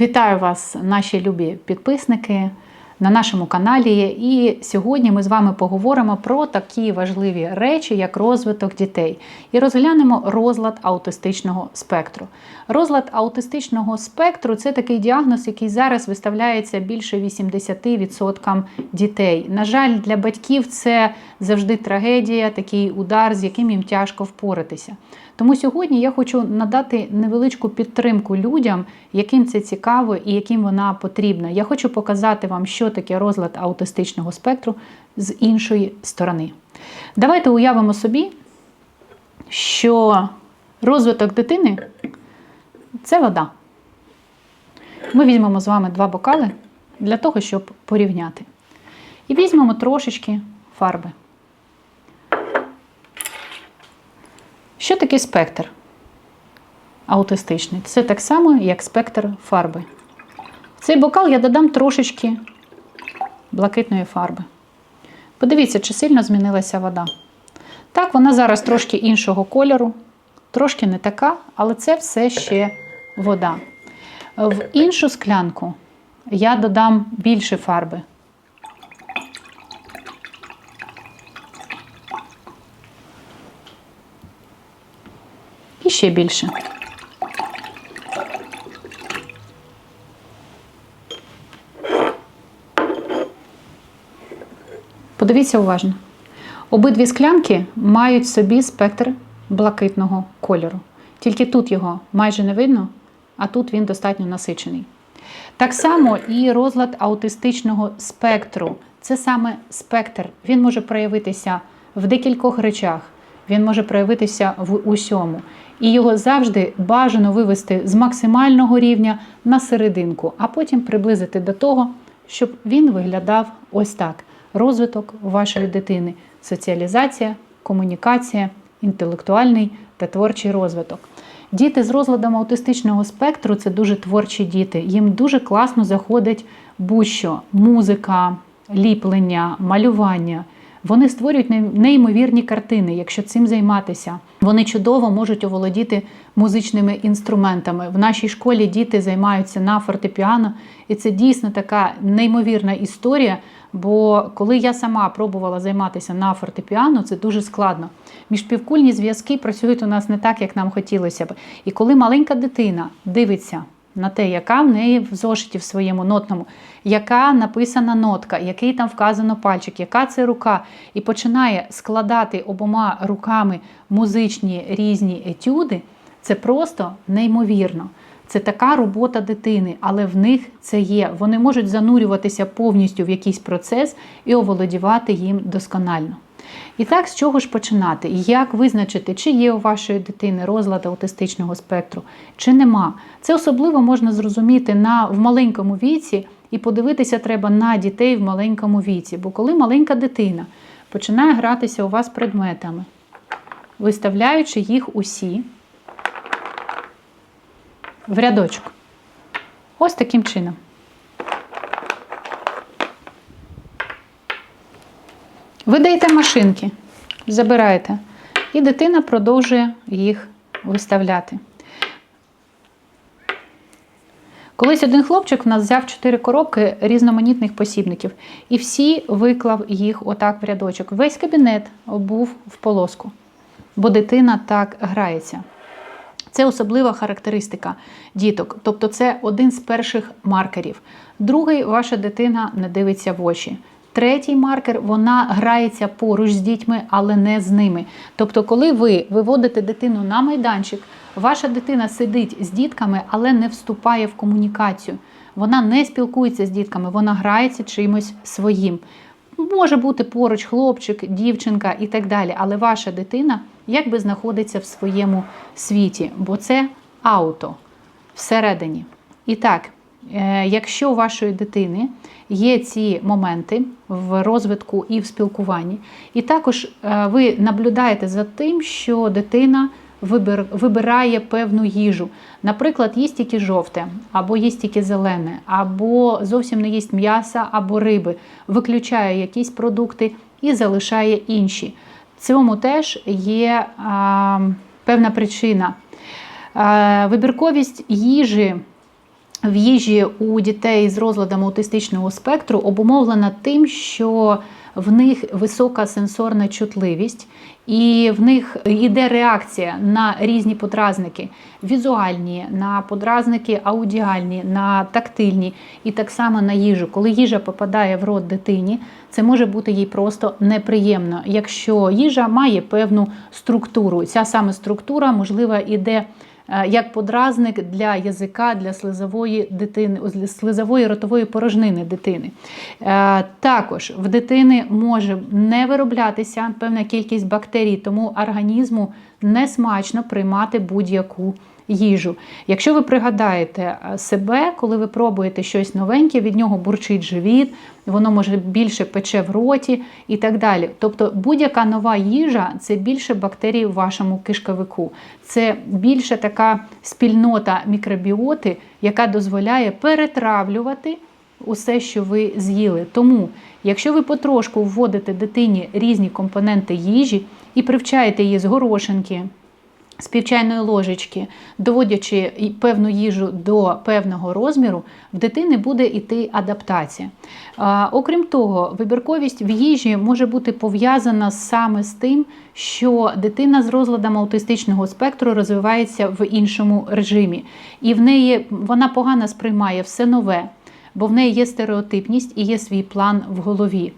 Вітаю вас, наші любі підписники на нашому каналі. І сьогодні ми з вами поговоримо про такі важливі речі, як розвиток дітей, і розглянемо розлад аутистичного спектру. Розлад аутистичного спектру це такий діагноз, який зараз виставляється більше 80% дітей. На жаль, для батьків це завжди трагедія, такий удар, з яким їм тяжко впоратися. Тому сьогодні я хочу надати невеличку підтримку людям, яким це цікаво і яким вона потрібна. Я хочу показати вам, що таке розлад аутистичного спектру з іншої сторони. Давайте уявимо собі, що розвиток дитини це вода. Ми візьмемо з вами два бокали для того, щоб порівняти. І візьмемо трошечки фарби. Що таке спектр аутистичний? Це так само, як спектр фарби. В цей бокал я додам трошечки блакитної фарби. Подивіться, чи сильно змінилася вода. Так, вона зараз трошки іншого кольору, трошки не така, але це все ще вода. В іншу склянку я додам більше фарби. І ще більше. Подивіться уважно. Обидві склянки мають собі спектр блакитного кольору. Тільки тут його майже не видно, а тут він достатньо насичений. Так само і розлад аутистичного спектру. Це саме спектр. Він може проявитися в декількох речах, він може проявитися в усьому. І його завжди бажано вивести з максимального рівня на серединку, а потім приблизити до того, щоб він виглядав ось так: розвиток вашої дитини, соціалізація, комунікація, інтелектуальний та творчий розвиток. Діти з розладом аутистичного спектру це дуже творчі діти. Їм дуже класно заходить будь-що музика, ліплення, малювання. Вони створюють неймовірні картини, якщо цим займатися. Вони чудово можуть оволодіти музичними інструментами. В нашій школі діти займаються на фортепіано, і це дійсно така неймовірна історія. Бо коли я сама пробувала займатися на фортепіано, це дуже складно. Міжпівкульні зв'язки працюють у нас не так, як нам хотілося б. І коли маленька дитина дивиться на те, яка в неї в зошиті в своєму нотному, яка написана нотка, який там вказано пальчик, яка це рука, і починає складати обома руками музичні різні етюди, це просто неймовірно. Це така робота дитини, але в них це є. Вони можуть занурюватися повністю в якийсь процес і оволодівати їм досконально. І так, з чого ж починати? Як визначити, чи є у вашої дитини розлад аутистичного спектру, чи нема. Це особливо можна зрозуміти на, в маленькому віці, і подивитися треба на дітей в маленькому віці. Бо коли маленька дитина починає гратися у вас предметами, виставляючи їх усі в рядочок. Ось таким чином. Ви даєте машинки, забираєте, і дитина продовжує їх виставляти. Колись один хлопчик в нас взяв чотири коробки різноманітних посібників і всі виклав їх отак в рядочок. Весь кабінет був в полоску, бо дитина так грається. Це особлива характеристика діток, тобто це один з перших маркерів. Другий, ваша дитина не дивиться в очі. Третій маркер вона грається поруч з дітьми, але не з ними. Тобто, коли ви виводите дитину на майданчик, ваша дитина сидить з дітками, але не вступає в комунікацію. Вона не спілкується з дітками, вона грається чимось своїм. Може бути поруч хлопчик, дівчинка і так далі, але ваша дитина якби знаходиться в своєму світі, бо це ауто всередині. І так, якщо у вашої дитини є ці моменти в розвитку і в спілкуванні, і також е, ви наблюдаєте за тим, що дитина вибирає певну їжу. Наприклад, їсть тільки жовте, або їсть тільки зелене, або зовсім не їсть м'яса або риби, виключає якісь продукти і залишає інші. Цьому теж є а, певна причина. А, вибірковість їжі в їжі у дітей з розладом аутистичного спектру обумовлена тим, що в них висока сенсорна чутливість, і в них йде реакція на різні подразники: візуальні, на подразники аудіальні, на тактильні і так само на їжу. Коли їжа попадає в рот дитині, це може бути їй просто неприємно, якщо їжа має певну структуру. Ця саме структура, можливо, іде як подразник для язика, для слизової дитини, слизової ротової порожнини дитини. Е, Також в дитини може не вироблятися певна кількість бактерій, тому організму не смачно приймати будь-яку їжу. Якщо ви пригадаєте е, себе, коли ви пробуєте щось новеньке, від нього бурчить живіт, воно може більше пече в роті і так далі. Тобто будь-яка нова їжа це більше бактерій в вашому кишковику. Це більше така спільнота мікробіоти, яка дозволяє перетравлювати усе, що ви з'їли. Тому, якщо ви потрошку вводите дитині різні компоненти їжі і привчаєте її з горошинки, з півчайної ложечки, доводячи певну їжу до певного розміру, в дитини буде йти адаптація. Окрім того, вибірковість в їжі може бути пов'язана саме з тим, що дитина з розладом аутистичного спектру розвивається в іншому режимі, і в неї вона погано сприймає все нове, бо в неї є стереотипність і є свій план в голові.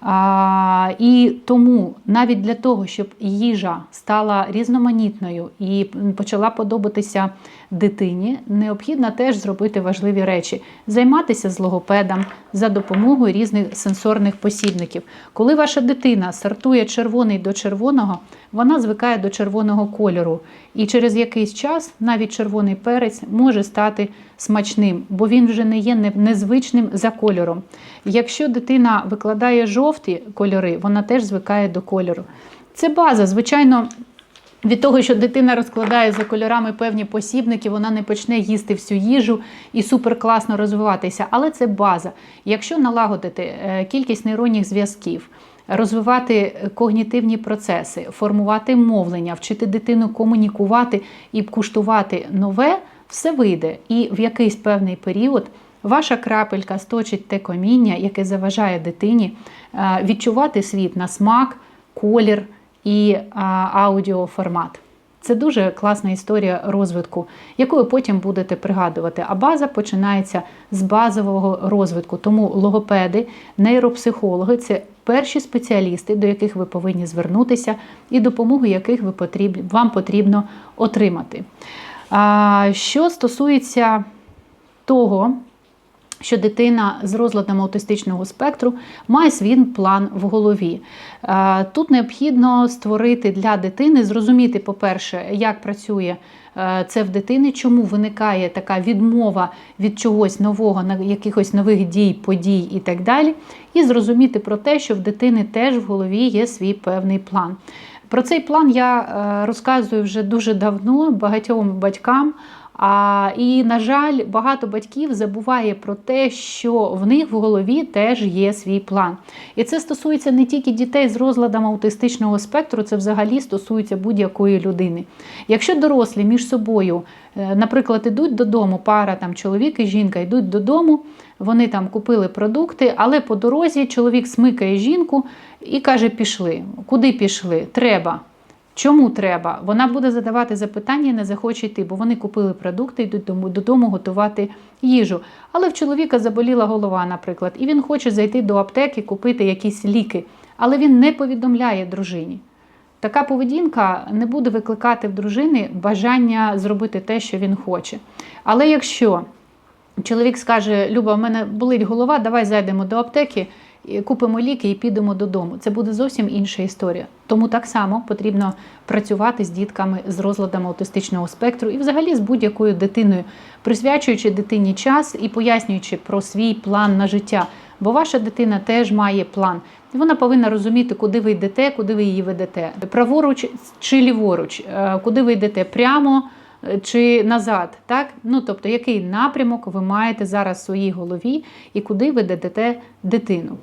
А, І тому навіть для того, щоб їжа стала різноманітною і почала подобатися дитині, необхідно теж зробити важливі речі: займатися з логопедом за допомогою різних сенсорних посібників. Коли ваша дитина сортує червоний до червоного, вона звикає до червоного кольору. І через якийсь час навіть червоний перець може стати смачним, бо він вже не є незвичним за кольором. Якщо дитина викладає жовті кольори, вона теж звикає до кольору. Це база, звичайно. Від того, що дитина розкладає за кольорами певні посібники, вона не почне їсти всю їжу і супер класно розвиватися. Але це база. Якщо налагодити е, кількість нейронних зв'язків, розвивати когнітивні процеси, формувати мовлення, вчити дитину комунікувати і куштувати нове, все вийде. І в якийсь певний період ваша крапелька сточить те коміння, яке заважає дитині е, відчувати світ на смак, колір і аудіоформат. Це дуже класна історія розвитку, ви потім будете пригадувати. А база починається з базового розвитку. Тому логопеди, нейропсихологи це перші спеціалісти, до яких ви повинні звернутися, і допомогу яких ви потрібні, вам потрібно отримати. Що стосується того, що дитина з розладом аутистичного спектру має свій план в голові. Е, тут необхідно створити для дитини, зрозуміти, по-перше, як працює е, це в дитини, чому виникає така відмова від чогось нового, якихось нових дій, подій і так далі. І зрозуміти про те, що в дитини теж в голові є свій певний план. Про цей план я е, розказую вже дуже давно багатьом батькам. А, І, на жаль, багато батьків забуває про те, що в них в голові теж є свій план. І це стосується не тільки дітей з розладом аутистичного спектру, це взагалі стосується будь-якої людини. Якщо дорослі між собою, е, наприклад, йдуть додому, пара там чоловік і жінка йдуть додому, вони там купили продукти, але по дорозі чоловік смикає жінку і каже: пішли. Куди пішли? Треба. Чому треба? Вона буде задавати запитання і не захоче йти, бо вони купили продукти, йдуть додому готувати їжу. Але в чоловіка заболіла голова, наприклад, і він хоче зайти до аптеки, купити якісь ліки, але він не повідомляє дружині. Така поведінка не буде викликати в дружини бажання зробити те, що він хоче. Але якщо чоловік скаже, Люба, в мене болить голова, давай зайдемо до аптеки купимо ліки і підемо додому. Це буде зовсім інша історія. Тому так само потрібно працювати з дітками з розладами аутистичного спектру і, взагалі, з будь-якою дитиною, присвячуючи дитині час і пояснюючи про свій план на життя. Бо ваша дитина теж має план. Вона повинна розуміти, куди ви йдете, куди ви її ведете. Праворуч чи ліворуч, е, куди ви йдете прямо чи назад. Так? Ну, тобто, який напрямок ви маєте зараз в своїй голові і куди ви дадете дитину.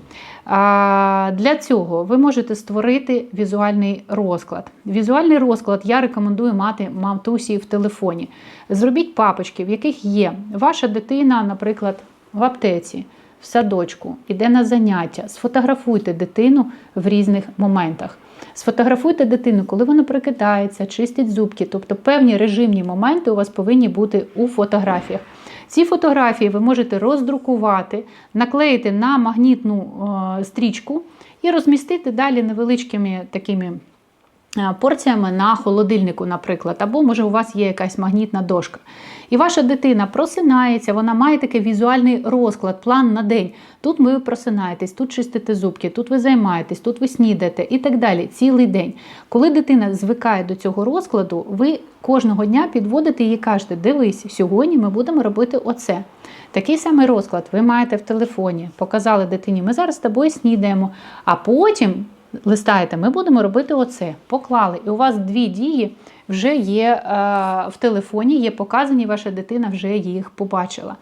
А, Для цього ви можете створити візуальний розклад. Візуальний розклад я рекомендую мати мамтусі в телефоні. Зробіть папочки, в яких є ваша дитина, наприклад, в аптеці. В садочку, іде на заняття, сфотографуйте дитину в різних моментах. Сфотографуйте дитину, коли вона прикидається, чистить зубки, тобто певні режимні моменти у вас повинні бути у фотографіях. Ці фотографії ви можете роздрукувати, наклеїти на магнітну е, стрічку і розмістити далі невеличкими такими порціями на холодильнику, наприклад, або може у вас є якась магнітна дошка. І ваша дитина просинається, вона має такий візуальний розклад, план на день. Тут ви просинаєтесь, тут чистите зубки, тут ви займаєтесь, тут ви снідаєте і так далі. Цілий день. Коли дитина звикає до цього розкладу, ви кожного дня підводите її і кажете: дивись, сьогодні ми будемо робити оце. Такий самий розклад ви маєте в телефоні. Показали дитині, ми зараз з тобою снідаємо, а потім листаєте, ми будемо робити оце. Поклали. І у вас дві дії вже є е, в телефоні, є показані, ваша дитина вже їх побачила.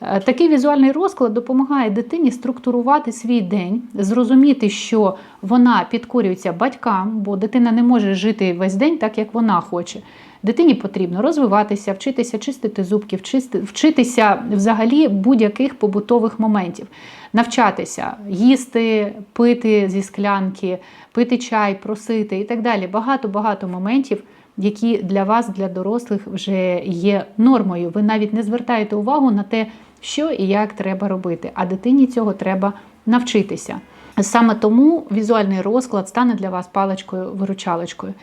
Е, Такий візуальний розклад допомагає дитині структурувати свій день, зрозуміти, що вона підкорюється батькам, бо дитина не може жити весь день так, як вона хоче. Дитині потрібно розвиватися, вчитися чистити зубки, вчитися взагалі будь-яких побутових моментів, навчатися, їсти, пити зі склянки, пити чай, просити і так далі. Багато-багато моментів, які для вас, для дорослих, вже є нормою. Ви навіть не звертаєте увагу на те, що і як треба робити, а дитині цього треба навчитися. Саме тому візуальний розклад стане для вас паличкою-виручалочкою.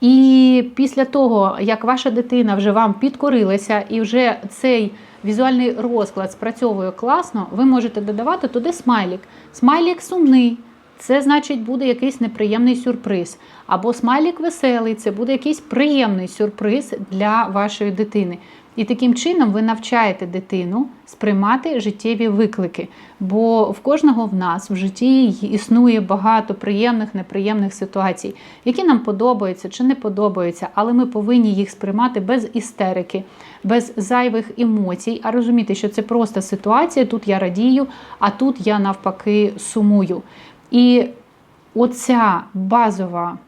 І після того, як ваша дитина вже вам підкорилася, і вже цей візуальний розклад спрацьовує класно, ви можете додавати туди смайлік. Смайлік сумний. Це значить буде якийсь неприємний сюрприз. Або смайлік веселий, це буде якийсь приємний сюрприз для вашої дитини. І таким чином ви навчаєте дитину сприймати життєві виклики. Бо в кожного в нас в житті існує багато приємних, неприємних ситуацій, які нам подобаються чи не подобаються, але ми повинні їх сприймати без істерики, без зайвих емоцій, а розуміти, що це просто ситуація. Тут я радію, а тут я навпаки сумую. І оця базова,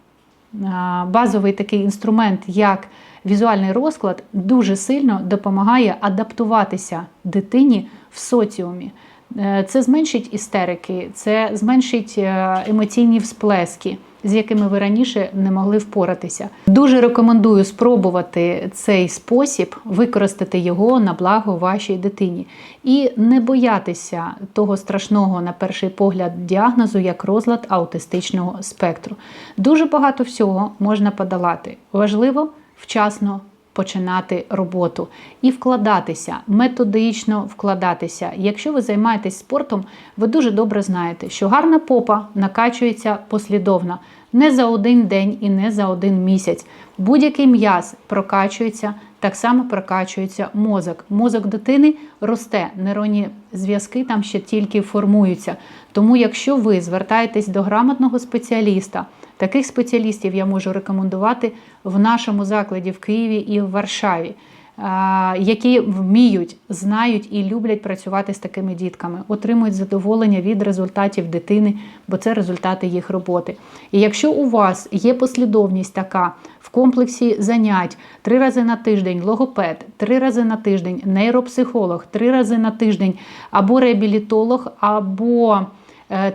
базовий такий інструмент, як візуальний розклад, дуже сильно допомагає адаптуватися дитині в соціумі. Е, Це зменшить істерики, це зменшить е, емоційні всплески, з якими ви раніше не могли впоратися. Дуже рекомендую спробувати цей спосіб, використати його на благо вашій дитині і не боятися того страшного, на перший погляд, діагнозу, як розлад аутистичного спектру. Дуже багато всього можна подолати. Важливо вчасно починати роботу і вкладатися, методично вкладатися. Якщо ви займаєтесь спортом, ви дуже добре знаєте, що гарна попа накачується послідовно, не за один день і не за один місяць. Будь-який м'яз прокачується, так само прокачується мозок. Мозок дитини росте, нейронні зв'язки там ще тільки формуються. Тому, якщо ви звертаєтесь до грамотного спеціаліста, таких спеціалістів я можу рекомендувати в нашому закладі в Києві і в Варшаві, які вміють, знають і люблять працювати з такими дітками, отримують задоволення від результатів дитини, бо це результати їх роботи. І якщо у вас є послідовність така в комплексі занять три рази на тиждень логопед, три рази на тиждень нейропсихолог, три рази на тиждень або реабілітолог, або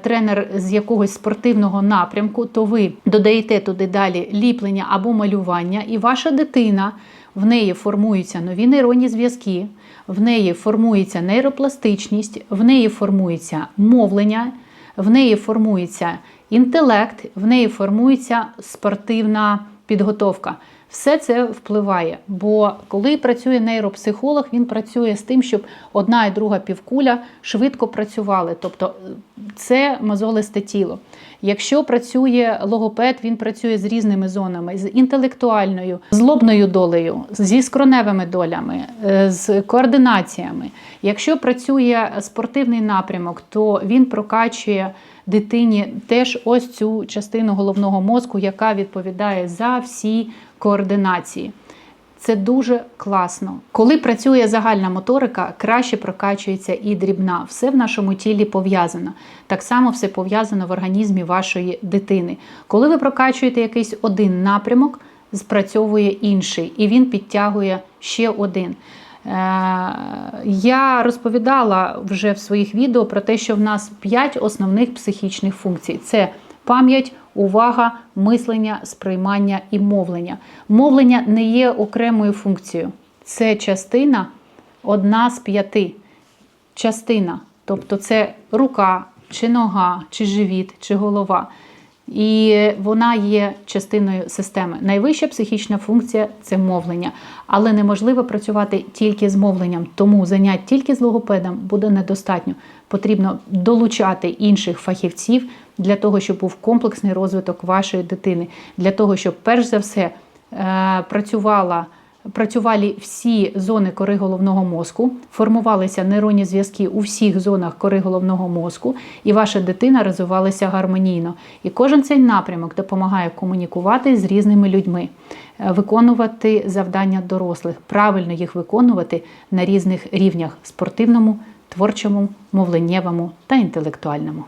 тренер з якогось спортивного напрямку, то ви додаєте туди далі ліплення або малювання, і ваша дитина. В неї формуються нові нейронні зв'язки, в неї формується нейропластичність, в неї формується мовлення, в неї формується інтелект, в неї формується спортивна підготовка. Все це впливає. Бо коли працює нейропсихолог, він працює з тим, щоб одна і друга півкуля швидко працювали. Тобто це мозолисте тіло. Якщо працює логопед, він працює з різними зонами: з інтелектуальною, з лобною долею, зі скроневими долями, е, з координаціями. Якщо працює спортивний напрямок, то він прокачує дитині теж ось цю частину головного мозку, яка відповідає за всі координації. Це дуже класно. Коли працює загальна моторика, краще прокачується і дрібна. Все в нашому тілі пов'язано. Так само все пов'язано в організмі вашої дитини. Коли ви прокачуєте якийсь один напрямок, спрацьовує інший, і він підтягує ще один. Е, Я розповідала вже в своїх відео про те, що в нас 5 основних психічних функцій: це пам'ять, увага, мислення, сприймання і мовлення. Мовлення не є окремою функцією, це частина одна з п'яти. Частина, тобто це рука, чи нога, чи живіт, чи голова. І вона є частиною системи. Найвища психічна функція це мовлення, але неможливо працювати тільки з мовленням, тому занять тільки з логопедом буде недостатньо. Потрібно долучати інших фахівців для того, щоб був комплексний розвиток вашої дитини, для того, щоб перш за все е, працювала. Працювали всі зони кори головного мозку, формувалися нейронні зв'язки у всіх зонах кори головного мозку, і ваша дитина розвивалася гармонійно. І кожен цей напрямок допомагає комунікувати з різними людьми, е, виконувати завдання дорослих, правильно їх виконувати на різних рівнях спортивному, творчому, мовленнєвому та інтелектуальному.